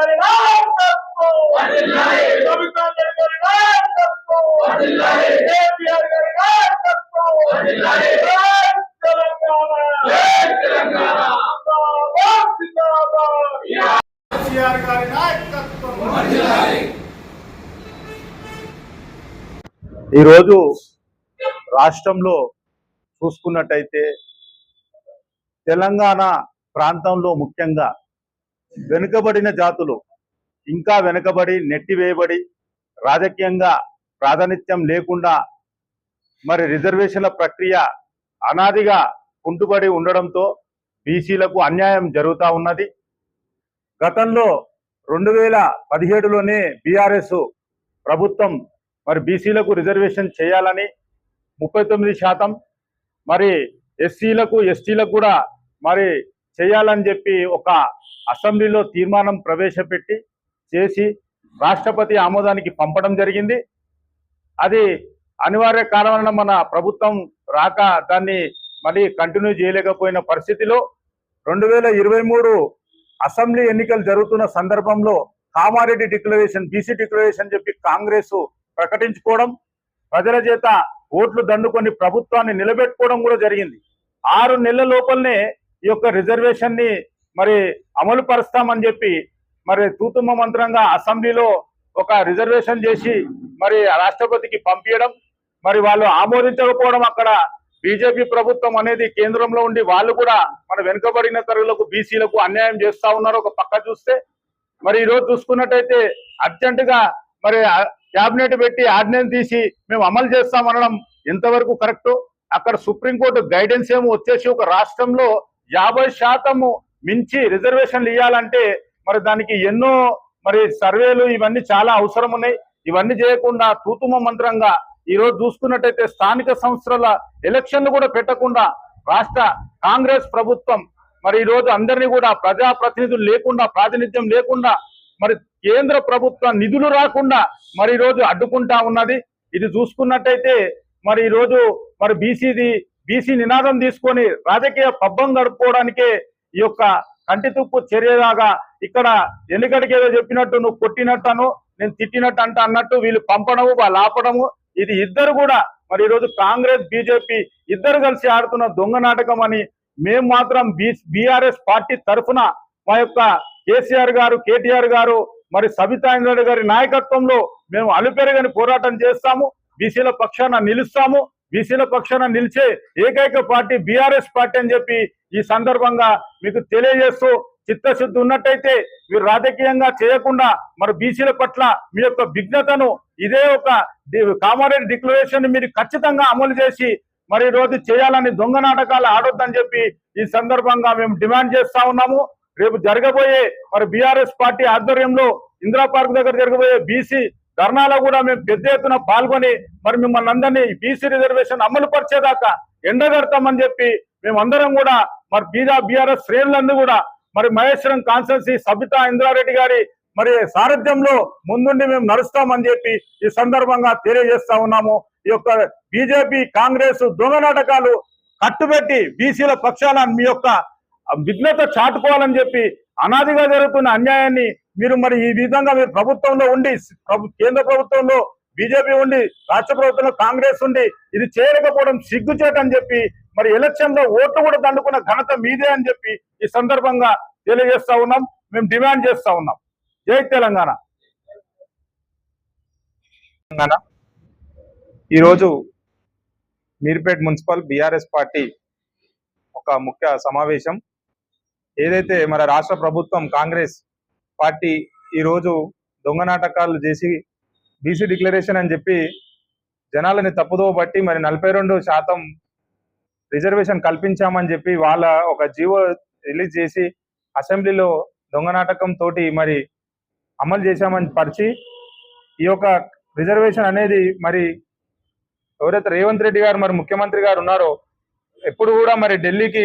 గారి ఈరోజు రాష్ట్రంలో చూసుకున్నట్టయితే తెలంగాణ ప్రాంతంలో ముఖ్యంగా వెనుకబడిన జాతులు ఇంకా వెనుకబడి నెట్టివేయబడి రాజకీయంగా ప్రాతినిధ్యం లేకుండా మరి రిజర్వేషన్ల ప్రక్రియ అనాదిగా కుంటుబడి ఉండడంతో బీసీలకు అన్యాయం జరుగుతూ ఉన్నది. గతంలో రెండు వేల పదిహేడులోనే బీఆర్ఎస్ ప్రభుత్వం మరి బీసీలకు రిజర్వేషన్ చేయాలని ముప్పై తొమ్మిది శాతం మరి ఎస్సీలకు ఎస్టీలకు కూడా మరి చేయాలని చెప్పి ఒక అసెంబ్లీలో తీర్మానం ప్రవేశపెట్టి చేసి రాష్ట్రపతి ఆమోదానికి పంపడం జరిగింది. అది అనివార్య కారణం మన ప్రభుత్వం రాక దాన్ని మళ్ళీ కంటిన్యూ చేయలేకపోయిన పరిస్థితిలో రెండు వేల ఇరవై మూడు అసెంబ్లీ ఎన్నికలు జరుగుతున్న సందర్భంలో కామారెడ్డి డిక్లరేషన్ బీసీ డిక్లరేషన్ చెప్పి కాంగ్రెస్ ప్రకటించుకోవడం ప్రజల చేత ఓట్లు దండుకొని ప్రభుత్వాన్ని నిలబెట్టుకోవడం కూడా జరిగింది. ఆరు నెలల లోపలనే ఈ యొక్క రిజర్వేషన్ని మరి అమలు పరుస్తామని చెప్పి మరి తూతుమ్మ మంత్రంగా అసెంబ్లీలో ఒక రిజర్వేషన్ చేసి మరి రాష్ట్రపతికి పంపించడం మరి వాళ్ళు ఆమోదించకపోవడం అక్కడ బీజేపీ ప్రభుత్వం అనేది కేంద్రంలో ఉండి వాళ్ళు కూడా మన వెనుకబడిన తరగతులకు బీసీలకు అన్యాయం చేస్తా ఉన్నారు. ఒక పక్క చూస్తే మరి ఈరోజు చూసుకున్నట్టయితే అర్జెంట్గా మరి క్యాబినెట్ పెట్టి ఆర్డినెన్స్ తీసి మేము అమలు చేస్తామనడం ఎంతవరకు కరెక్ట్ అక్కడ సుప్రీంకోర్టు గైడెన్స్ ఏమో వచ్చేసి ఒక రాష్ట్రంలో యాభై శాతము మించి రిజర్వేషన్లు ఇవ్వాలంటే మరి దానికి ఎన్నో మరి సర్వేలు ఇవన్నీ చాలా అవసరం ఉన్నాయి ఇవన్నీ చేయకుండా తూతుమ మంత్రంగా ఈరోజు చూసుకున్నట్టయితే స్థానిక సంస్థల ఎలక్షన్లు కూడా పెట్టకుండా రాష్ట్ర కాంగ్రెస్ ప్రభుత్వం మరి ఈ రోజు అందరినీ కూడా ప్రజాప్రతినిధులు లేకుండా ప్రాతినిధ్యం లేకుండా మరి కేంద్ర ప్రభుత్వ నిధులు రాకుండా మరి ఈరోజు రోజు అడ్డుకుంటా ఉన్నది. ఇది చూసుకున్నట్టయితే మరి ఈ రోజు మరి బీసీది బీసీ నినాదం తీసుకొని రాజకీయ పబ్బం గడుపుకోవడానికే ఈ యొక్క కంటి తుప్పు చర్యలాగా ఇక్కడ ఎన్నికడికి ఏదో చెప్పినట్టు నువ్వు కొట్టినట్టను నేను తిట్టినట్టు అంట అన్నట్టు వీళ్ళు పంపడము వాళ్ళు ఆపడము. ఇది ఇద్దరు కూడా మరి ఈరోజు కాంగ్రెస్ బీజేపీ ఇద్దరు కలిసి ఆడుతున్న దొంగ నాటకం అని మేము మాత్రం బీ బీఆర్ఎస్ పార్టీ తరఫున మా యొక్క కేసీఆర్ గారు కేటీఆర్ గారు మరి సబితా ఇంద్రారెడ్డి గారి నాయకత్వంలో మేము అలుపెరగని పోరాటం చేస్తాము. బీసీల పక్షాన నిలుస్తాము. బీసీల పక్షాన నిలిచే ఏకైక పార్టీ బీఆర్ఎస్ పార్టీ అని చెప్పి ఈ సందర్భంగా మీకు తెలియజేస్తూ చిత్తశుద్ధి ఉన్నట్టయితే మీరు రాజకీయంగా చేయకుండా మరి బీసీల పట్ల మీ యొక్క విఘ్నతను ఇదే ఒక కామారెడ్డి డిక్లరేషన్ మీరు ఖచ్చితంగా అమలు చేసి మరి రోజు చేయాలని దొంగ నాటకాలు ఆడొద్దని చెప్పి ఈ సందర్భంగా మేము డిమాండ్ చేస్తా ఉన్నాము. రేపు జరగబోయే మరి బీఆర్ఎస్ పార్టీ ఆధ్వర్యంలో ఇందిరా పార్క్ దగ్గర జరగబోయే బీసీ ధర్నాలో కూడా మేము పెద్ద ఎత్తున పాల్గొని మరి మిమ్మల్ని అందరినీ బీసీ రిజర్వేషన్ అమలు పరిచేదాకా ఎండగడతామని చెప్పి మేమందరం కూడా మరి బీజా బీఆర్ఎస్ శ్రేణులందరూ కూడా మరి మహేశ్వరం కాన్స్టెన్సీ సబితా ఇంద్రారెడ్డి గారి మరి సారథ్యంలో ముందుండి మేము నడుస్తామని చెప్పి ఈ సందర్భంగా తెలియజేస్తా ఉన్నాము. ఈ యొక్క బీజేపీ కాంగ్రెస్ దొంగ నాటకాలు కట్టుబెట్టి బీసీల పక్షాన మీ యొక్క విఘ్నత చాటుకోవాలని చెప్పి అనాదిగా జరుగుతున్న అన్యాయాన్ని మీరు మరి ఈ విధంగా మీరు ప్రభుత్వంలో ఉండి కేంద్ర ప్రభుత్వంలో బీజేపీ ఉండి రాష్ట్ర ప్రభుత్వంలో కాంగ్రెస్ ఉండి ఇది చేయలేకపోవడం సిగ్గుచేటని చెప్పి మరి ఎలక్షన్లో ఓట్లు కూడా దండుకున్న ఘనత మీదే అని చెప్పి ఈ సందర్భంగా తెలియజేస్తా ఉన్నాం. మేము డిమాండ్ చేస్తా ఉన్నాం. జై తెలంగాణ. తెలంగాణ. ఈరోజు మీర్పేట్ మున్సిపల్ బీఆర్ఎస్ పార్టీ ఒక ముఖ్య సమావేశం. ఏదైతే మన రాష్ట్ర ప్రభుత్వం కాంగ్రెస్ పార్టీ ఈరోజు దొంగ నాటకాలు చేసి బీసీ డిక్లరేషన్ అని చెప్పి జనాలని తప్పుదో బట్టి మరి నలభై రెండు శాతం రిజర్వేషన్ కల్పించామని చెప్పి వాళ్ళ ఒక జీవో రిలీజ్ చేసి అసెంబ్లీలో దొంగ నాటకం తోటి మరి అమలు చేశామని పరిచి ఈ యొక్క రిజర్వేషన్ అనేది మరి ఎవరైతే రేవంత్ రెడ్డి గారు మరి ముఖ్యమంత్రి గారు ఉన్నారో ఎప్పుడు కూడా మరి ఢిల్లీకి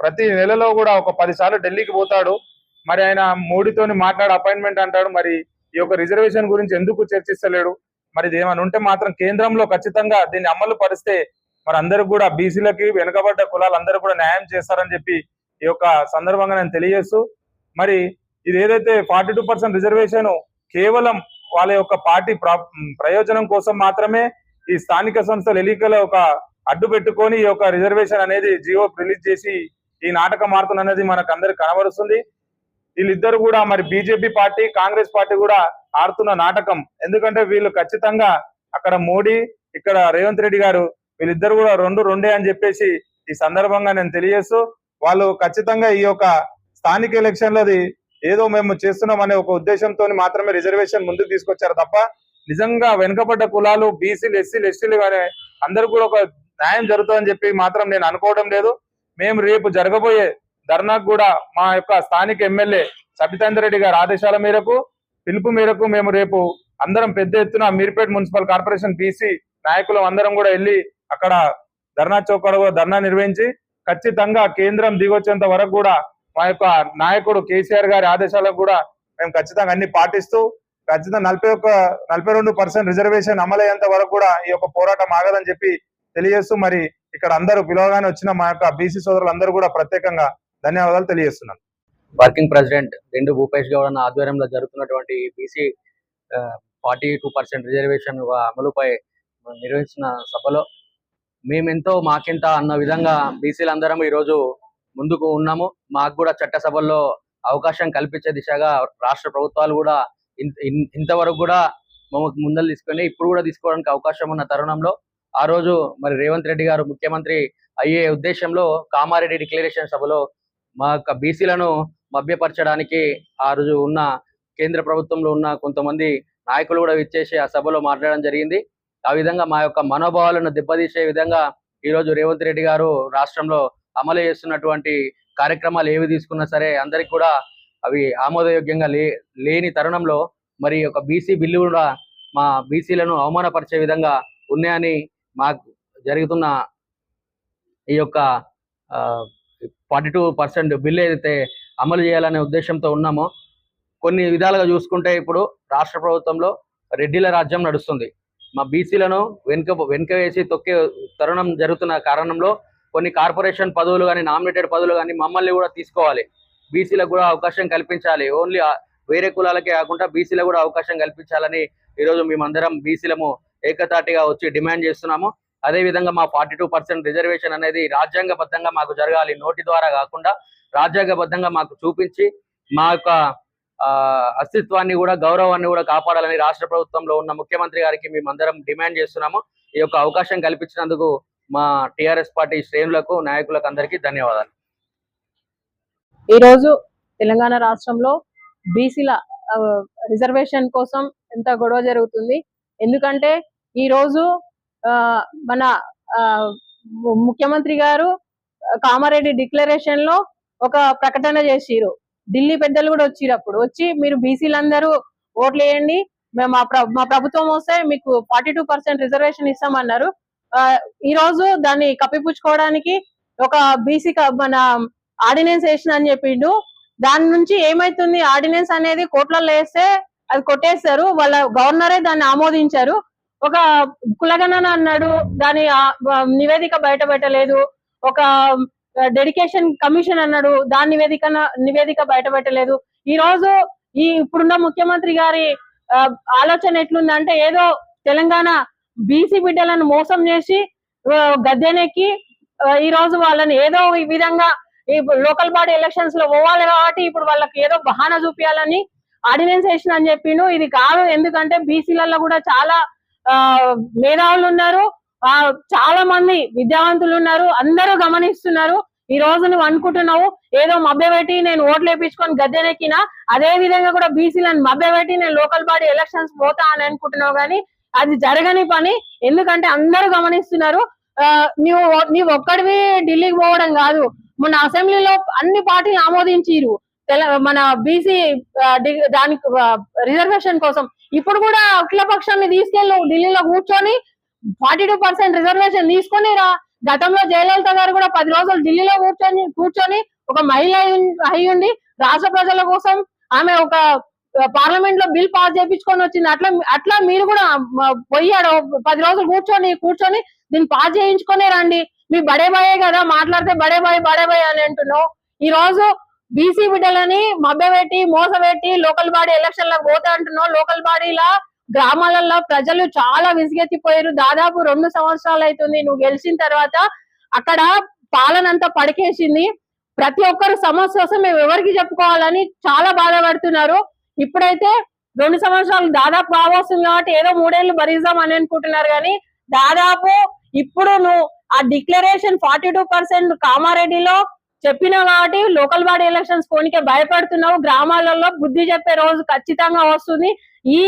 ప్రతి నెలలో కూడా ఒక పది సార్లు ఢిల్లీకి పోతాడు. మరి ఆయన మోడీతోని మాట్లాడే అపాయింట్మెంట్ అంటాడు. మరి ఈ యొక్క రిజర్వేషన్ గురించి ఎందుకు చర్చిస్తలేడు? మరి ఇది ఏమైనా ఉంటే మాత్రం కేంద్రంలో ఖచ్చితంగా దీన్ని అమలు పరిస్తే మరి అందరూ కూడా బీసీలకి వెనుకబడ్డ కులాలు అందరూ కూడా న్యాయం చేస్తారని చెప్పి ఈ యొక్క సందర్భంగా నేను తెలియజేస్తూ మరి ఇది ఏదైతే ఫార్టీ టూ పర్సెంట్ రిజర్వేషన్ కేవలం వాళ్ళ యొక్క పార్టీ ప్రయోజనం కోసం మాత్రమే ఈ స్థానిక సంస్థల ఎన్నికల ఒక అడ్డు పెట్టుకొని ఈ యొక్క రిజర్వేషన్ అనేది జియో రిలీజ్ చేసి ఈ నాటకం ఆడుతున్న అనేది మనకు అందరికి కనబడుతుంది వీళ్ళిద్దరు కూడా మరి బీజేపీ పార్టీ కాంగ్రెస్ పార్టీ కూడా ఆడుతున్న నాటకం. ఎందుకంటే వీళ్ళు ఖచ్చితంగా అక్కడ మోడీ ఇక్కడ రేవంత్ రెడ్డి గారు వీళ్ళిద్దరు కూడా రెండు రెండే అని చెప్పేసి ఈ సందర్భంగా నేను తెలియజేస్తూ వాళ్ళు ఖచ్చితంగా ఈ యొక్క స్థానిక ఎలక్షన్లది ఏదో మేము చేస్తున్నాం అనే ఒక ఉద్దేశంతో మాత్రమే రిజర్వేషన్ ముందుకు తీసుకొచ్చారు తప్ప నిజంగా వెనుకబడ్డ కులాలు బీసీలు ఎస్సీలు ఎస్టీలు కానీ అందరు కూడా ఒక న్యాయం జరుగుతుందని చెప్పి మాత్రం నేను అనుకోవడం లేదు. మేము రేపు జరగబోయే ధర్నాకు కూడా మా యొక్క స్థానిక ఎమ్మెల్యే సబితేందర్ రెడ్డి గారి ఆదేశాల మేరకు పిలుపు మేరకు మేము రేపు అందరం పెద్ద ఎత్తున మీర్పేట్ మున్సిపల్ కార్పొరేషన్ బీసీ నాయకులం అందరం కూడా వెళ్ళి అక్కడ ధర్నా చౌక్ ధర్నా నిర్వహించి ఖచ్చితంగా కేంద్రం దిగొచ్చేంత వరకు కూడా మా యొక్క నాయకుడు కేసీఆర్ గారి ఆదేశాలకు కూడా మేము ఖచ్చితంగా అన్ని పాటిస్తూ ఖచ్చితంగా నలభై ఒక్క నలభై రెండు పర్సెంట్ రిజర్వేషన్ అమలయ్యేంత వరకు కూడా ఈ యొక్క పోరాటం ఆగదని చెప్పి తెలియజేస్తూ మరి ఇక్కడ అందరూ పిలవగానే వచ్చిన మా యొక్క బీసీ సోదరులు అందరూ కూడా ప్రత్యేకంగా ధన్యవాదాలు తెలియజేస్తున్నాను. వర్కింగ్ ప్రెసిడెంట్ రెండు భూపేష్ గౌడ్ అన్న ఆధ్వర్యంలో జరుగుతున్నటువంటి BC forty two percent reservation అమలుపై నిర్వహించిన సభలో మేమెంతో మాకింత అన్న విధంగా బీసీలందరం ఈరోజు ముందుకు ఉన్నాము. మాకు కూడా చట్టసభల్లో అవకాశం కల్పించే దిశగా రాష్ట్ర ప్రభుత్వాలు కూడా ఇంతవరకు కూడా మమ్మల్ని ముందలు తీసుకొని ఇప్పుడు కూడా తీసుకోవడానికి అవకాశం ఉన్న తరుణంలో ఆ రోజు మరి రేవంత్ రెడ్డి గారు ముఖ్యమంత్రి అయ్యే ఉద్దేశంలో కామారెడ్డి డిక్లరేషన్ సభలో మా యొక్క బీసీలను మభ్యపరచడానికి ఆ రోజు ఉన్న కేంద్ర ప్రభుత్వంలో ఉన్న కొంతమంది నాయకులు కూడా విచ్చేసి ఆ సభలో మాట్లాడడం జరిగింది. ఆ విధంగా మా యొక్క మనోభావాలను దెబ్బతీసే విధంగా ఈ రోజు రేవంత్ రెడ్డి గారు రాష్ట్రంలో అమలు చేస్తున్నటువంటి కార్యక్రమాలు ఏవి తీసుకున్నా సరే అందరికి కూడా అవి ఆమోదయోగ్యంగా లే లేని తరుణంలో మరి ఒక బీసీ బిల్లు కూడా మా బీసీలను అవమానపరిచే విధంగా ఉన్నాయని మాకు జరుగుతున్న ఈ యొక్క ఫార్టీ టూ పర్సెంట్ బిల్ ఏదైతే అమలు చేయాలనే ఉద్దేశంతో ఉన్నామో కొన్ని విధాలుగా చూసుకుంటే ఇప్పుడు రాష్ట్ర ప్రభుత్వంలో రెడ్డిల రాజ్యం నడుస్తుంది. మా బీసీలను వెనుక వెనుక వేసి తొక్కే తరుణం జరుగుతున్న కారణంలో కొన్ని కార్పొరేషన్ పదవులు కానీ నామినేటెడ్ పదవులు కానీ మమ్మల్ని కూడా తీసుకోవాలి. బీసీలకు కూడా అవకాశం కల్పించాలి. ఓన్లీ వేరే కులాలకే కాకుండా బీసీలకు కూడా అవకాశం కల్పించాలని ఈరోజు మేమందరం బీసీలము ఏకతాటిగా వచ్చి డిమాండ్ చేస్తున్నాము. అదే విధంగా మా ఫార్టీ టూ పర్సెంట్ రిజర్వేషన్ అనేది రాజ్యాంగబద్ధంగా మాకు జరగాలి. నోటి ద్వారా కాకుండా రాజ్యాంగబద్ధంగా మాకు చూపించి మా యొక్క అస్తిత్వాన్ని కూడా గౌరవాన్ని కూడా కాపాడాలని రాష్ట్ర ప్రభుత్వంలో ఉన్న ముఖ్యమంత్రి గారికి మేమందరం డిమాండ్ చేస్తున్నాము. ఈ యొక్క అవకాశం కల్పించినందుకు మా టిఆర్ఎస్ పార్టీ శ్రేణులకు నాయకులకు అందరికీ ధన్యవాదాలు. ఈరోజు తెలంగాణ రాష్ట్రంలో బీసీల రిజర్వేషన్ కోసం ఎంత గొడవ జరుగుతుంది? ఎందుకంటే ఈరోజు ఆ, మన ఆ, ముఖ్యమంత్రి గారు కామారెడ్డి డిక్లరేషన్లో ఒక ప్రకటన చేసిరు ఢిల్లీ పెద్దలు కూడా వచ్చిరు అప్పుడు. వచ్చి మీరు బీసీలందరూ ఓట్లు వేయండి. మేము మా ప్రభుత్వం వస్తే మీకు ఫార్టీ టూ పర్సెంట్ రిజర్వేషన్ ఇస్తామన్నారు. ఈ రోజు దాన్ని కప్పిపుచ్చుకోవడానికి ఒక బీసీ మన ఆర్డినెన్స్ వేసిన అని చెప్పిండు. దాని నుంచి ఏమైతుంది? ఆర్డినెన్స్ అనేది కోట్లలో వేస్తే అది కొట్టేస్తారు. వాళ్ళ గవర్నరే దాన్ని ఆమోదించారు. ఒక కులగణన అన్నాడు దాని నివేదిక బయట పెట్టలేదు ఒక డెడికేషన్ కమిషన్ అన్నాడు దాని నివేదిక నివేదిక బయట పెట్టలేదు. ఈ రోజు ఈ ఇప్పుడున్న ముఖ్యమంత్రి గారి ఆలోచన ఆలోచన ఎట్లుందంటే ఏదో తెలంగాణ బీసీ బిడ్డలను మోసం చేసి గద్దెనెక్కి ఈ రోజు వాళ్ళని ఏదో ఈ విధంగా ఈ లోకల్ బాడీ ఎలక్షన్స్లో పోవాలి కాబట్టి ఇప్పుడు వాళ్ళకి ఏదో బహానా చూపించాలని ఆర్డినెన్స్ వేసిన అని చెప్పిండు ఇది కాదు ఎందుకంటే బీసీలలో కూడా చాలా మేధావులు ఉన్నారు. ఆ చాలా మంది విద్యావంతులు ఉన్నారు. అందరూ గమనిస్తున్నారు. ఈ రోజు నువ్వు అనుకుంటున్నావు ఏదో మభ్యపెట్టి నేను ఓట్లు వేపించుకొని గద్దెనెక్కినా అదే విధంగా కూడా బీసీలను మభ్యపెట్టి నేను లోకల్ బాడీ ఎలక్షన్స్ పోతా అని అనుకుంటున్నావు కానీ అది జరగని పని. ఎందుకంటే అందరూ గమనిస్తున్నారు. ఆ, నీవు నీవు ఒక్కడివి ఢిల్లీకి పోవడం కాదు. మొన్న అసెంబ్లీలో అన్ని పార్టీలు ఆమోదించిరు మన బీసీ దానికి రిజర్వేషన్ కోసం. ఇప్పుడు కూడా అఖిలపక్షాన్ని తీసుకెళ్ళి ఢిల్లీలో కూర్చొని ఫార్టీ టూ పర్సెంట్ రిజర్వేషన్ తీసుకొని రా. గతంలో జయలలిత గారు కూడా పది రోజులు ఢిల్లీలో కూర్చొని కూర్చొని ఒక మహిళ అయి- ఉండి రాష్ట్ర ప్రజల కోసం ఆమె ఒక పార్లమెంట్లో బిల్ పాస్ చేయించుకొని వచ్చింది. అట్లా అట్లా మీరు కూడా పోయాడు పది రోజులు కూర్చొని కూర్చొని దీన్ని పాస్ చేయించుకొనే రండి. మీ బడే బాయే కదా మాట్లాడితే బడే బాయ్ బడే బాయ్ అని అంటున్నావు. ఈ రోజు బీసీ బిడ్డలని మభ్యపెట్టి మోసపెట్టి లోకల్ బాడీ ఎలక్షన్లకు పోతా అంటున్నావు. లోకల్ బాడీలా గ్రామాలలో ప్రజలు చాలా విసిగెత్తిపోయారు. దాదాపు రెండు సంవత్సరాలు అవుతుంది. నువ్వు గెలిచిన తర్వాత అక్కడ పాలనంతా పడికేసింది. ప్రతి ఒక్కరు సమస్య కోసం మేము ఎవరికి చెప్పుకోవాలని చాలా బాధపడుతున్నారు. ఇప్పుడైతే రెండు సంవత్సరాలు దాదాపు కావస్తుంది కాబట్టి ఏదో మూడేళ్ళు భరిద్దాం అని అనుకుంటున్నారు కానీ దాదాపు ఇప్పుడు నువ్వు ఆ డిక్లరేషన్ ఫార్టీ టూ పర్సెంట్ కామారెడ్డిలో చెప్పిన కాబట్టి లోకల్ బాడీ ఎలక్షన్స్ పోనీకే భయపడుతున్నావు. గ్రామాలలో బుద్ధి చెప్పే రోజు ఖచ్చితంగా వస్తుంది. ఈ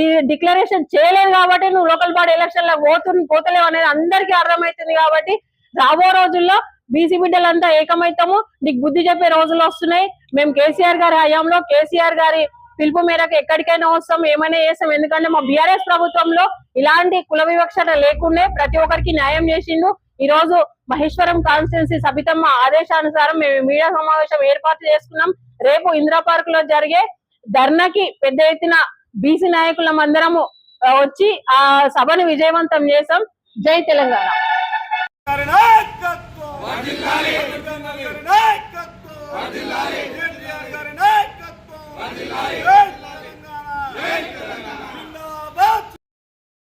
ఈ డిక్లరేషన్ చేయలేదు కాబట్టి నువ్వు లోకల్ బాడీ ఎలక్షన్లో పోతు పోతలేవు అనేది అందరికీ అర్థమవుతుంది కాబట్టి రాబో రోజుల్లో బీసీ బిడ్డలంతా ఏకమైతాము నీకు బుద్ధి చెప్పే రోజులు వస్తున్నాయి. మేము కేసీఆర్ గారి హయాంలో కేసీఆర్ గారి పిలుపు మేరకు ఎక్కడికైనా వస్తాం. ఏమైనా చేస్తాం. ఎందుకంటే మా బీఆర్ఎస్ ప్రభుత్వంలో ఇలాంటి కుల వివక్షత లేకుండా ప్రతి ఒక్కరికి న్యాయం చేసిండు. ఈ రోజు మహేశ్వరం కాన్స్టిట్యున్సీ సబితమ్మ ఆదేశానుసారం మేము మీడియా సమావేశం ఏర్పాటు చేసుకున్నాం. రేపు ఇందిరా పార్క్లో జరిగే ధర్నాకి పెద్ద ఎత్తున బీసీ నాయకులం అందరము వచ్చి ఆ సభను విజయవంతం చేశాం. జై తెలంగాణ. నాయకత్వం